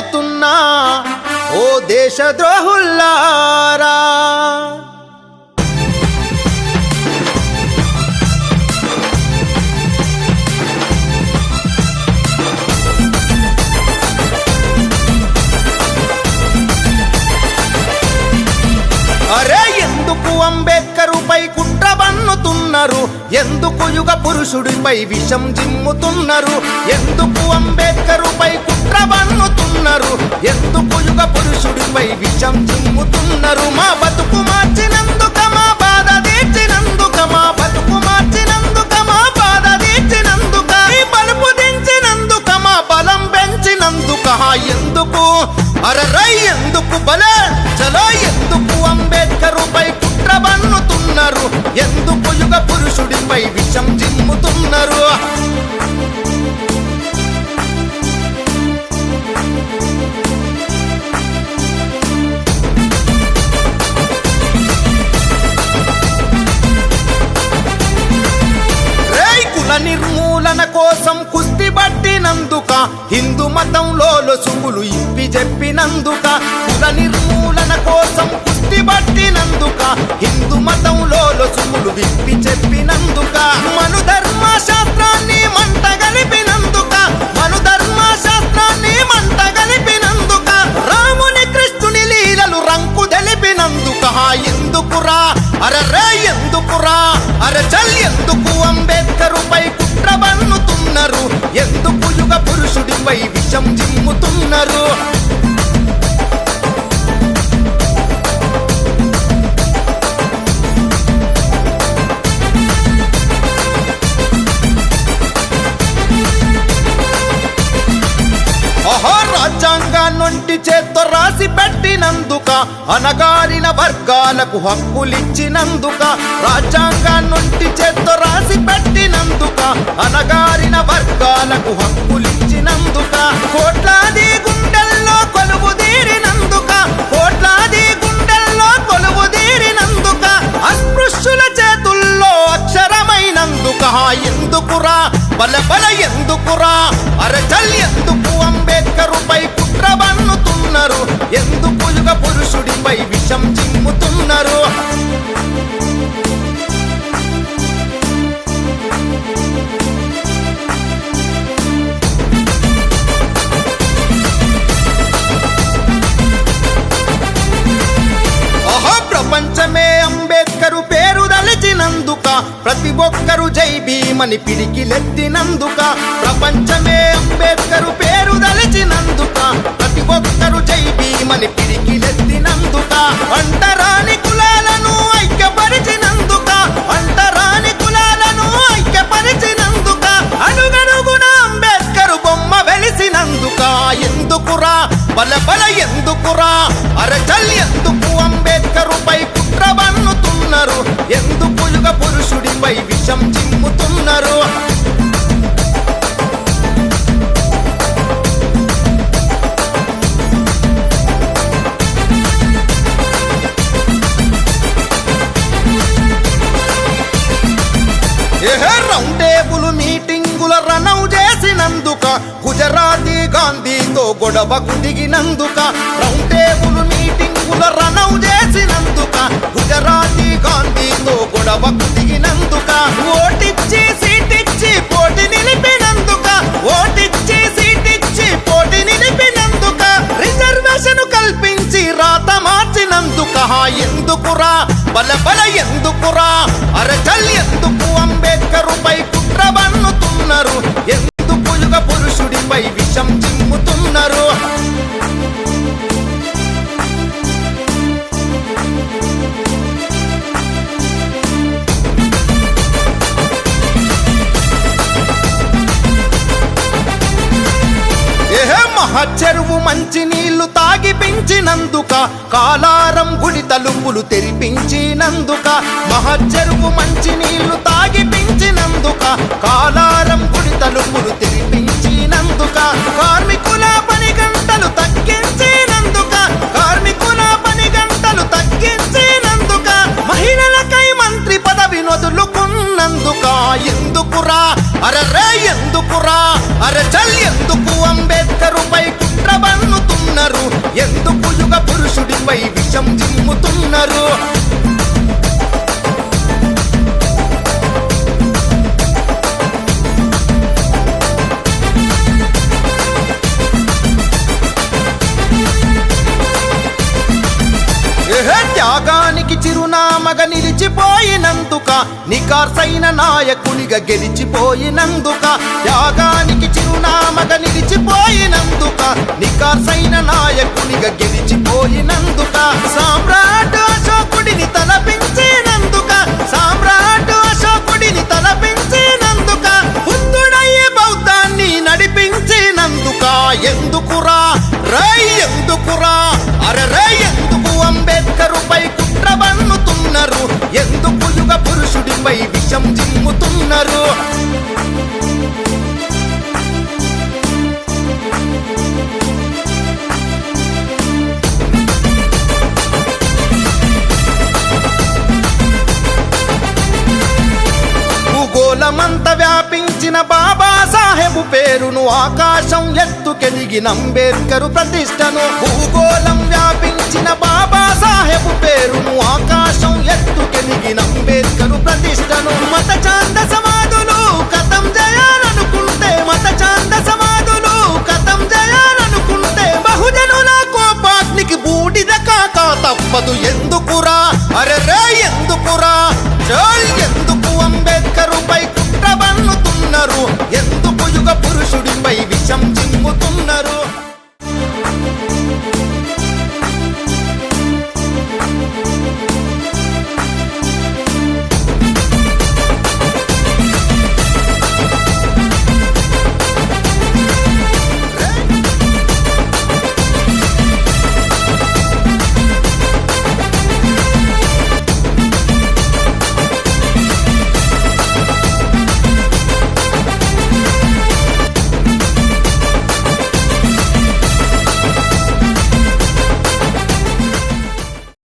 వేడుతున్నా ఓ దేశద్రోహుల్లారా. అరే ఎందుకు అంబేద్కరుపై కుట్ర బన్నుతున్నారు ఎందుకు యుగ పురుషుడిపై విషం జిమ్ముతున్నారు? ఎందుకు అంబేద్కరుపై కుట్ర ఎందుకు యుగ పురుషుడిపై విషం చిమ్ముతున్నారు? మా బతుకు మార్చినందుక మా బాధ తీర్చినందుక మా బతుకు మార్చినందుక మా బాధ తీర్చినందుక బలుపు దించినందుక మా బలం పెంచినందుక. ఎందుకు? అరరై ఎందుకు? బల చలో ఎందుకు? అంబేద్కరుపై కుట్ర బన్నుతున్నారు. ఎందుకు యుగ పురుషుడిపై విషం జిమ్ముతున్నారు నిర్మూలన కోసం కుస్తి పట్టినందుక హిందూ మతంలో లొసుగులు ఇప్పి చెప్పినందుక కుల నిర్మూలన కోసం కుస్తీ పట్టినందుక హిందూ మతంలో లొసుగులు విప్పి చెప్పినందుక మను ధర్మ శాస్త్రాన్ని మంట గలిపినందుక మను ధర్మ శాస్త్రాన్ని మంట గలిపినందుక రాముని కృష్ణుని లీలలు రంకు తెలిపినందుక ఎందుకురా? అరరే ఎందుకురా? అరే చల్ ఎందుకు అంబేద్కరుపై పురుషుడిపై విషం జిమ్ముతున్నారు అహో చేత్తో రాసి పెట్టినందుక అనగారిన వర్గాలకు హక్కులిచ్చినందుక రాజ్యాంగాన్నొంటి చేత్తో రాసి పెట్టినందుక అనగారిన వర్గాలకు హక్కులిచ్చినందుక కోట్లాది గుండెల్లో కొలువు తీరినందుక కోట్లాది గుండెల్లో కొలువు తీరినందుక అస్పృశ్యుల చేతుల్లో అక్షరమైనందుక ఎందుకురా? బల బల ఎందుకురా? అరచల్ ఎందుకు అంబేద్కరుపై మమ్మని భీమని పిడికిలెత్తినందుక ప్రపంచమే రౌండ్ టేబుల్ మీటింగుల రనౌ చేసినందుక గుజరాతీ గాంధీతో గొడవకు దిగినందుక రౌండ్ టేబుల్ మీటింగుల రనౌ చేసినందుక గుజరాతీ గాంధీతో గొడవకు దిగినందుక ఓటిచ్చి సీటిచ్చి పోటీ నిలిపినందుక ఓటిచ్చి సీటిచ్చి పోటీ నిలిపినందుక రిజర్వేషన్ కల్పించి రాత మార్చినందుక ఎందుకురా? బల బల ఎందుకురా? ఏహే మహచెరువు మంచి నీళ్ళు తాగి పెంచినందుక కాలారం గుడి తలుపులు తెరిపించినందుక మహచెరువు మంచి నీళ్ళు తాగి పెంచినందుక కాల యోగ పురుషుడిపై విషం చిమ్ముతున్నారు. త్యాగానికి చిరునామగా నిలిచిపోయినందుక నికార్సైన నాయకునిగా గెలిచిపోయినందుక త్యాగానికి చిరునామగా నిలిచిపోయినందుక సైన నాయకునిగా గెలిచిపోయినందుక సామ్రాట్ అశోకుడిని తలపించినందుక సామ్రాట్ అశోకుడిని తలపించినందుక బుద్ధుడయ్యే బౌద్ధాన్ని నడిపించినందుక. ఎందుకురా? రై ఎందుకురా? సాధించిన బాబా సాహెబు పేరును ఆకాశం ఎత్తుకెదిగిన నంబేద్కరు ప్రతిష్టను. భూగోళం వ్యాపించిన బాబా సాహెబు పేరును ఆకాశం ఎత్తుకెదిగిన నంబేద్కరు ప్రతిష్టను. మత చాందసం